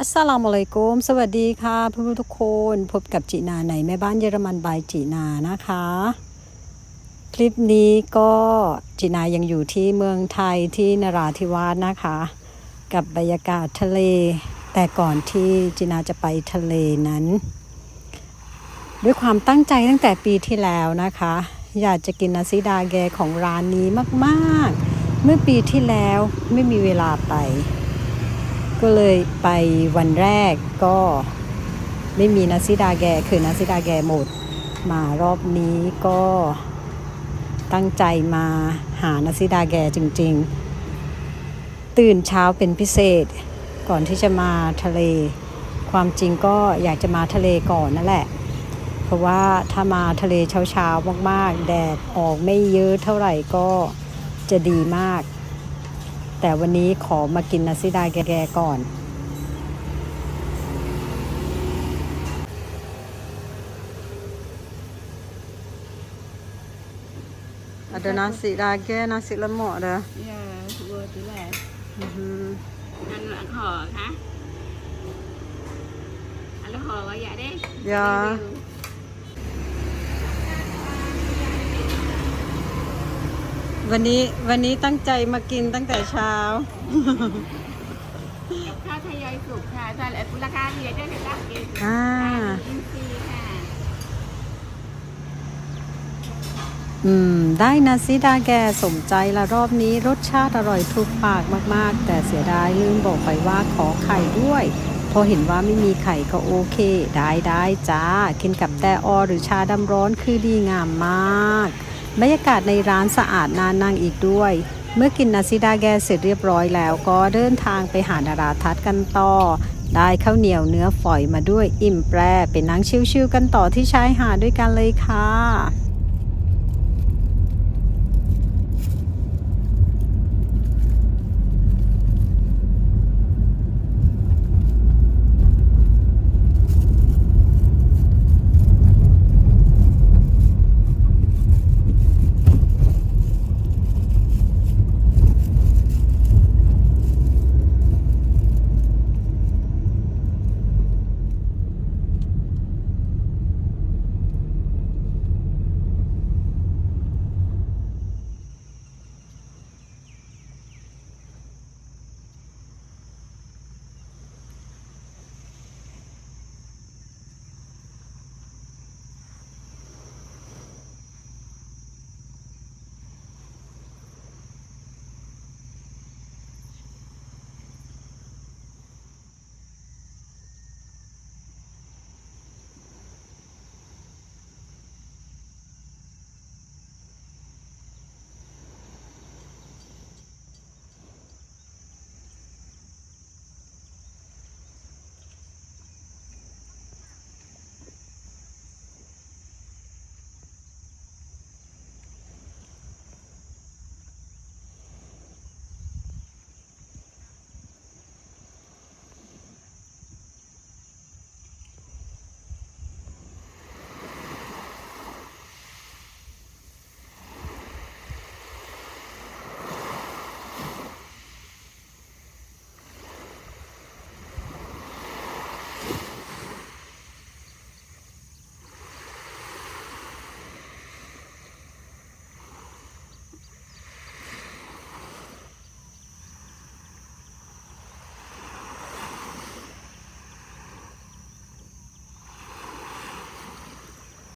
อัสสลามุอะลัยกุมสวัสดีค่ะเพื่อนๆทุกคนพบกับจีนาในแม่บ้านเยอรมันบายจีนานะคะ คลิปนี้ก็จีนายังอยู่ที่เมืองไทยที่นราธิวาสนะคะ กับบรรยากาศทะเล แต่ก่อนที่จีนาจะไปทะเลนั้น ด้วยความตั้งใจตั้งแต่ปีที่แล้วนะคะ อยากจะกินนาซิดาแกของร้านนี้มากๆ เมื่อปีที่แล้วไม่มีเวลาไป ก็เลยไปวันแรกก็ไม่มีนาซิดาแกคือนาซิดาแกหมด มารอบนี้ก็ตั้งใจมาหานาซิดาแกจริง ๆ ตื่นเช้าเป็นพิเศษก่อนที่จะมาทะเล ความจริงก็อยากจะมาทะเลก่อนนั่นแหละ เพราะว่าถ้ามาทะเลเช้าๆมากๆ แดดออกไม่เยอะเท่าไหร่ก็จะดีมาก แต่วันนี้ขอมากินนาซิดาแกๆก่อน Ada nasi lagi, nasi lemak dah. Ya, dua tu lah. Mhm. Ăn ăn hò hả? Ăn hò gọi vậy đi. Ya. Review. วันนี้วันนี้ตั้งใจมากินตั้งแต่เช้ากับข้าวทยอยสุกค่ะถ้าราคาเดียวได้จะตั้งเองอ่า อินซีย์ค่ะ อืม ได้นาซิดาแกสมใจละรอบนี้รสชาติอร่อยถูกปากมากๆ แต่เสียดายลืมบอกไปว่าขอไข่ด้วย พอเห็นว่าไม่มีไข่ก็โอเค ได้ได้จ้า กินกับแต่ออหรือชาดำร้อนคือดีงามมาก บรรยากาศในร้านสะอาดน่านั่งอีกด้วย เมื่อกินนาซิดาแกเสร็จเรียบร้อยแล้วก็เดินทางไปหาดาราทัศน์กันต่อ ได้ข้าวเหนียวเนื้อฝอยมาด้วยอิ่มแปรไปนั่งชิวๆกันต่อที่ชายหาดด้วยกันเลยค่ะ